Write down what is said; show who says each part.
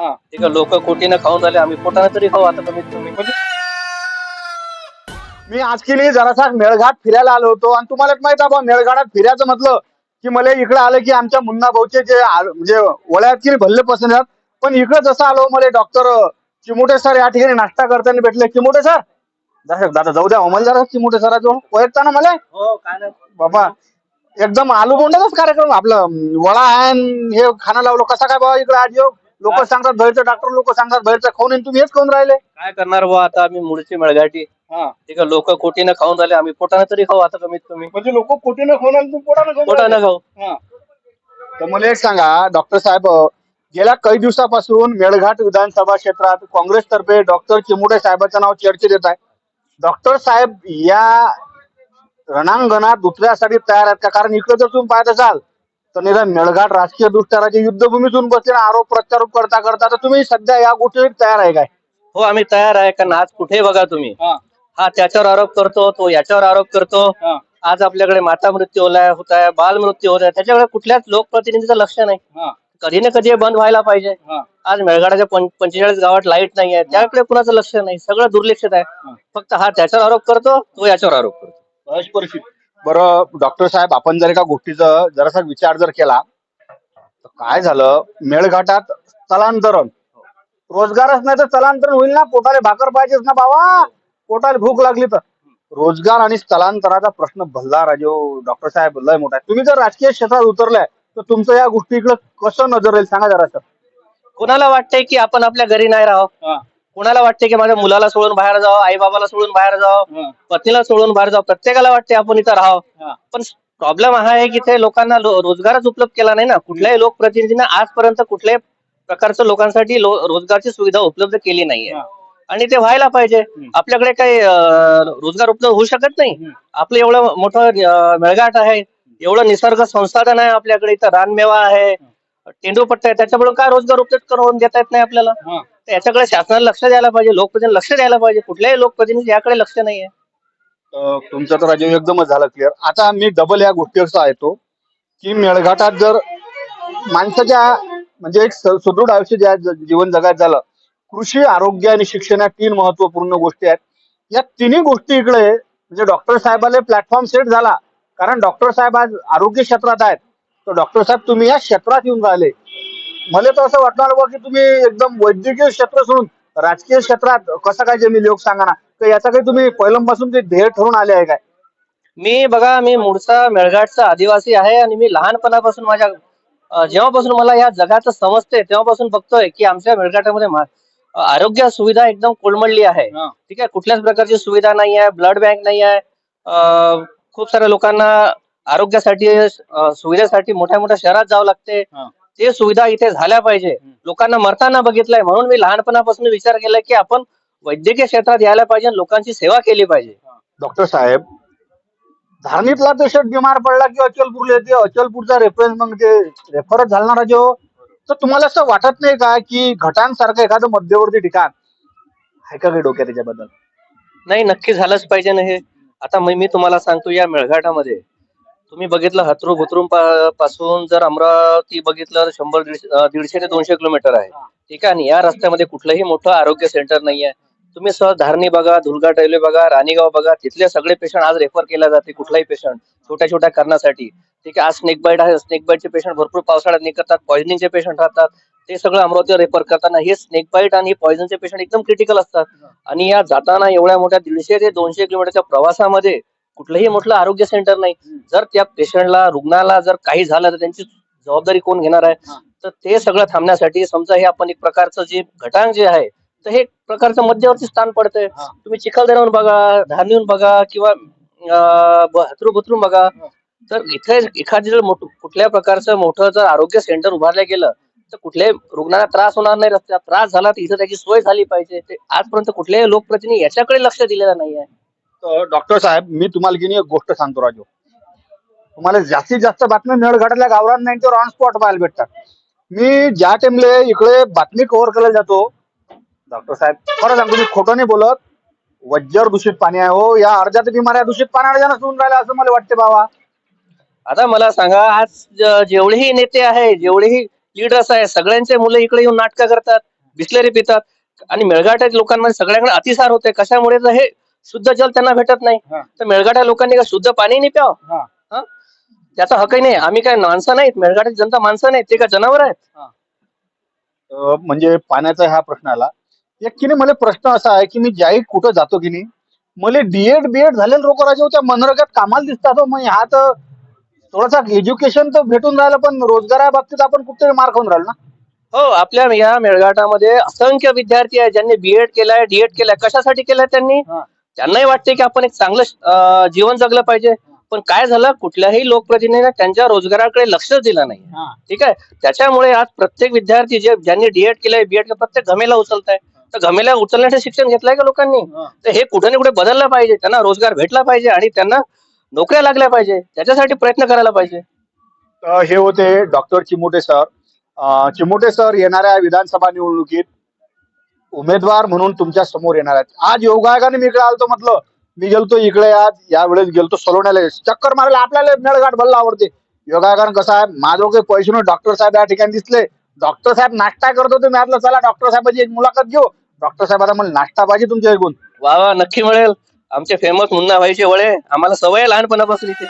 Speaker 1: हा.
Speaker 2: ठीक आहे लोक कोटीनं खाऊन झाले आम्ही पोटाने तरी खाऊ आता कमीत कमी
Speaker 1: मी आज केली जरासा मेळघाट फिरायला आलो होतो आणि तुम्हाला एक माहीत आहे बा मेळघाटात फिरायचं म्हटलं की मला इकडे आलं की आमच्या मुन्ना भाऊचे जे आ- म्हणजे वळ्यात की भल्ले पसंत आहेत. पण इकडे जसं आलो मला डॉक्टर चिमुटे सर या ठिकाणी नाश्ता करताना भेटले. चिमुटे सर जरा दादा जाऊ द्या अमल जरा चिमुटे सराजवळ ओळखता ना मला?
Speaker 2: हो काय नाही.
Speaker 1: बाबा एकदम आलू बोंडाचाच कार्यक्रम आपलं अं, वडा आहे हे खाणं लावलं. कसा काय बाबा इकडे आज योग लोक सांगतात बाहेरचं डॉक्टर लोक सांगतात बाहेरचं खाऊन आणि तुम्ही हेच खाऊन राहिले.
Speaker 2: काय करणार बुवा आता आम्ही मुळची मेळघाटी. ठीक आहे लोक कोटीनं खाऊन झाले आम्ही पोटाने तरी खाऊ आता कमीत कमी.
Speaker 1: म्हणजे लोक कोटीनं खाऊन आणि तुम्ही पोटानं खाऊन राहिले.
Speaker 2: पोटानं खाऊ
Speaker 1: तर मला एक सांगा डॉक्टर साहेब गेल्या काही दिवसापासून मेळघाट विधानसभा क्षेत्रात काँग्रेसतर्फे डॉक्टर चिमुटे साहेबांचं नाव चर्चेत येत आहे. डॉक्टर साहेब या रणांगणात उतरण्यासाठी तयार आहेत का? कारण इकडे जर तुम्ही पाहत असाल तर निदान मेळघाट राजकीय दृष्ट्या राज्य युद्धभूमीतून बसले आरोप प्रत्यारोप करता करता तर तुम्ही सध्या या गोष्टी तयार आहे काय?
Speaker 2: हो आम्ही तयार आहे कारण आज कुठे बघा तुम्ही? हा. त्याच्यावर आरोप करतो तो याच्यावर आरोप करतो. आज आपल्याकडे माता मृत्यू होलाय होत आहे बाल मृत्यू होत आहे त्याच्याकडे कुठल्याच लोकप्रतिनिधीचं लक्ष नाही. कधी ना कधी हे बंद व्हायला पाहिजे. आज मेळघाटाच्या पंचेचाळीस गावात लाइट नाही आहे त्याकडे कुणाचं लक्ष नाही सगळं दुर्लक्षित आहे. फक्त हा त्याच्यावर आरोप करतो तो याच्यावर आरोप करतो.
Speaker 1: बरं डॉक्टर साहेब आपण जर एका गोष्टीचा जरासा विचार जर केला तर काय झालं? मेळघाटात स्थलांतरण. रोजगारच नाही तर स्थलांतरण होईल ना? पोटाला भाकर पाहिजेच ना बाबा? पोटाला भूक लागली तर. रोजगार आणि स्थलांतराचा प्रश्न भल्ला राजो. डॉक्टर साहेब लय मोठा आहे. तुम्ही जर राजकीय क्षेत्रात उतरलाय तर तुमचं या गोष्टी इकडे कसं नजर येईल? सांगा जरा
Speaker 2: कोणाला वाटतंय की आपण आपल्या घरी नाही राहावं? कोणाला वाटते की माझ्या मुलाला सोडून बाहेर जावं आई बाबाला सोडून बाहेर जावं पत्नीला सोडून बाहेर जावं प्रत्येकाला वाटते आपण इथं राहावं. पण प्रॉब्लेम हा आहे की ते लोकांना रोजगारच उपलब्ध केला नाही ना. कुठल्याही लोकप्रतिनिधीने आजपर्यंत कुठल्याही प्रकारचं लोकांसाठी लो- रोजगारची सुविधा उपलब्ध केली नाहीये. आणि ते व्हायला पाहिजे. आपल्याकडे काही रोजगार उपलब्ध होऊ शकत नाही. आपलं एवढं मोठं मेळघाट आहे. एवढं निसर्ग संसाधन आहे आपल्याकडे. इथं रानमेवा आहे. तेंडूपट्टा आहे. त्याच्यामुळे काय रोजगार उपलब्ध करून देता येत नाही आपल्याला. तर याच्याकडे शासनाला लक्ष द्यायला पाहिजे लोकप्रतिनिधी लक्ष द्यायला पाहिजे. कुठल्याही लोकप्रतिनिधी याकडे लक्ष नाहीये.
Speaker 1: तुमचं तर राजू एकदमच झालं क्लिअर आता मी डबल या गोष्टीवर येतो की मेळघाटात जर माणसाच्या म्हणजे एक सुदृढ आयुष्य ज्या जीवन जगात झालं कृषी आरोग्य आणि शिक्षण या तीन महत्त्वपूर्ण गोष्टी आहेत. या तिन्ही गोष्टी इकडे म्हणजे डॉक्टर साहेबाला प्लॅटफॉर्म सेट झाला. कारण डॉक्टर साहेब आज आरोग्य क्षेत्रात आहेत. तर डॉक्टर साहेब तुम्ही या क्षेत्रात येऊन राहिले. मला तर असं वाटणार बा की तुम्ही एकदम वैद्यकीय क्षेत्र सोडून राजकीय क्षेत्रात कसं काय जमीन योग सांगा ना? तर याचा काही तुम्ही पहिल्यापासून ते ध्येय ठरवून आले आहे काय?
Speaker 2: मी बघा मी मूळचा मेळघाटचा आदिवासी आहे आणि मी लहानपणापासून माझ्या जेव्हापासून मला या जगाचं समजते तेव्हापासून बघतोय की आमच्या मेळघाटामध्ये आरोग्य सुविधा एकदम कोलमडली आहे. ठीक आहे? कुठल्याच प्रकारची सुविधा नाही आहे ब्लड बँक नाही आहे खूप साऱ्या लोकांना आरोग्यासाठी सुविधेसाठी मोठ्या मोठ्या शहरात जावं लागते. ते सुविधा इथे झाल्या पाहिजे. लोकांना मरताना बघितलंय. म्हणून मी लहानपणापासून विचार केलाय की आपण वैद्यकीय क्षेत्रात यायला पाहिजे लोकांची सेवा केली पाहिजे.
Speaker 1: डॉक्टर साहेब धारणीतला पेशंट बिमार पडला की अचलपूरला येते अचलपूरचा रेफरन्स मग ते रेफरच झालणार जो तर तुम्हाला असं वाटत नाही का की घटांसारखं एखादं मध्यवर्ती ठिकाण? आहे का काही डोक्यात त्याच्याबद्दल
Speaker 2: नाही नक्की झालंच पाहिजे ना हे. आता मी तुम्हाला सांगतो या मेळघाटामध्ये. तुम्ही बघितलं हत्रू बुत्रून पासून जर अमरावती बघितलं तर शंभर दीडशे ते दोनशे किलोमीटर आहे. ठीक आहे? आणि या रस्त्यामध्ये कुठलंही मोठं आरोग्य सेंटर नाही आहे तुम्ही सहज धारणी बघा धुलघाट रेल्वे बघा राणीगाव बघा तिथले सगळे पेशंट आज रेफर केले जाते कुठलाही पेशंट छोट्या छोट्या कारणासाठी. ठीक आहे? आज स्नेक बाईट आहे स्नेक बाईटचे पेशंट भरपूर पावसाळ्यात निघतात पॉइझनिंगचे पेशंट राहतात. ते सगळं अमरावतीवर रेफर करताना हे स्नेक बाईट आणि पॉइझनचे पेशंट एकदम क्रिटिकल असतात. आणि या जाताना एवढ्या मोठ्या दीडशे ते दोनशे किलोमीटरच्या प्रवासामध्ये कुठलंही मोठलं आरोग्य सेंटर नाही. जर त्या पेशंटला रुग्णाला जर काही झालं तर त्यांची जबाबदारी कोण घेणार आहे. तर ते सगळं थांबण्यासाठी समजा हे आपण एक प्रकारचं जे घटांग जे आहे तर हे प्रकारचं मध्यवर्ती स्थान पडतंय. तुम्ही चिखलदऱ्याहून बघा धारणीहून बघा किंवा हत्रू बुथरून बघा. तर इथे एखादी जर मोठं कुठल्या प्रकारचं मोठं जर आरोग्य सेंटर उभारलं गेलं तर कुठल्याही रुग्णाला त्रास होणार नाही रस्त्यात. त्रास झाला तर इथं त्याची सोय झाली पाहिजे. ते आजपर्यंत कुठल्याही लोकप्रतिनिधी याच्याकडे लक्ष दिलेलं नाही आहे
Speaker 1: डॉक्टर साहेब मी तुम्हाला की एक गोष्ट सांगतो राजू. तुम्हाला जास्तीत जास्त बातम्या मेळघाटातल्या गावरान नाही ऑन स्पॉट पाहायला भेटतात. मी ज्या टाइमले इकडे बातमी कव्हर करायला जातो डॉक्टर साहेब खरं सांगतो मी खोटं नाही बोलत. वज्जर दूषित पाणी आहे हो या अर्ध्यात बिमाऱ्या दूषित पाण्याने सुन राहिल्या असं मला वाटते बाबा.
Speaker 2: आता मला सांगा आज जेवढेही नेते आहे जेवढेही लीडर्स आहे सगळ्यांचे मुलं इकडे येऊन नाटकं करतात बिस्लरी पितात. आणि मेळघाटात लोकांमध्ये सगळ्यांकडे अतिसार होते कशामुळे तर हे शुद्ध जल त्यांना भेटत नाही.
Speaker 1: हा.
Speaker 2: तर मेळघाटा लोकांनी का शुद्ध पाणी नाही प्यावं?
Speaker 1: हा.
Speaker 2: त्याचा हकही नाही. आम्ही काय माणसं नाहीत? मेळघाटाची जनता माणसं नाहीत. ते काय जनावर आहेत?
Speaker 1: अं, म्हणजे पाण्याचा हा प्रश्न आला. एक की नाही मला प्रश्न असा आहे की मी ज्याही कुठं जातो की नाही मला डीएड बीएड झालेले लोक राजे त्या मनरेगात कामाला दिसतात हो. मग हा तर थोडासा एज्युकेशन तर भेटून राहिलं पण रोजगारा बाबतीत आपण कुठेतरी मार खाऊन राहिलो ना?
Speaker 2: हो आपल्या या मेळघाटामध्ये असंख्य विद्यार्थी आहेत ज्यांनी बीएड केलाय डीएड केलाय. कशासाठी केलाय त्यांनी?
Speaker 1: हा.
Speaker 2: त्यांनाही वाटते की आपण एक चांगलं जीवन जगलं पाहिजे. पण काय झालं? कुठल्याही लोकप्रतिनिधीने त्यांच्या रोजगाराकडे लक्षच दिलं नाही. ठीक आहे? त्याच्यामुळे आज प्रत्येक विद्यार्थी जे ज्यांनी डीएड केलंय बीएड केलं प्रत्येक घमेला उचलत आहे तर घमेला उचलण्याचं शिक्षण घेतलंय का लोकांनी? तर हे कुठे ना कुठे बदललं पाहिजे. त्यांना रोजगार भेटला पाहिजे आणि त्यांना नोकऱ्या लागल्या पाहिजे. त्याच्यासाठी प्रयत्न करायला पाहिजे.
Speaker 1: हे होते doctor Chimute sir. Chimute sir येणाऱ्या विधानसभा निवडणुकीत उमेदवार म्हणून तुमच्यासमोर येणार आहेत. आज योगायोगाने मी इकडे आलतो म्हटलं मी गेलतो इकडे आज यावेळेस गेलतो सलोण्याला. चक्कर मारायला आपल्याला मेळघाट भल्ला आवडते योगायोगाने कसं आहे माझं काही पैसे नाही डॉक्टर साहेब या ठिकाणी दिसले. डॉक्टर साहेब नाश्ता करत होते मी म्हटलं चला डॉक्टर साहेबाची एक मुलाखत घेऊ. डॉक्टर साहेबांना आता मला नाश्ता पाहिजे तुमच्या ऐकून
Speaker 2: वा वा नक्की मिळेल. आमचे फेमस मुन्ना भाईचे वळे आम्हाला सवय लहानपणापासून इथे.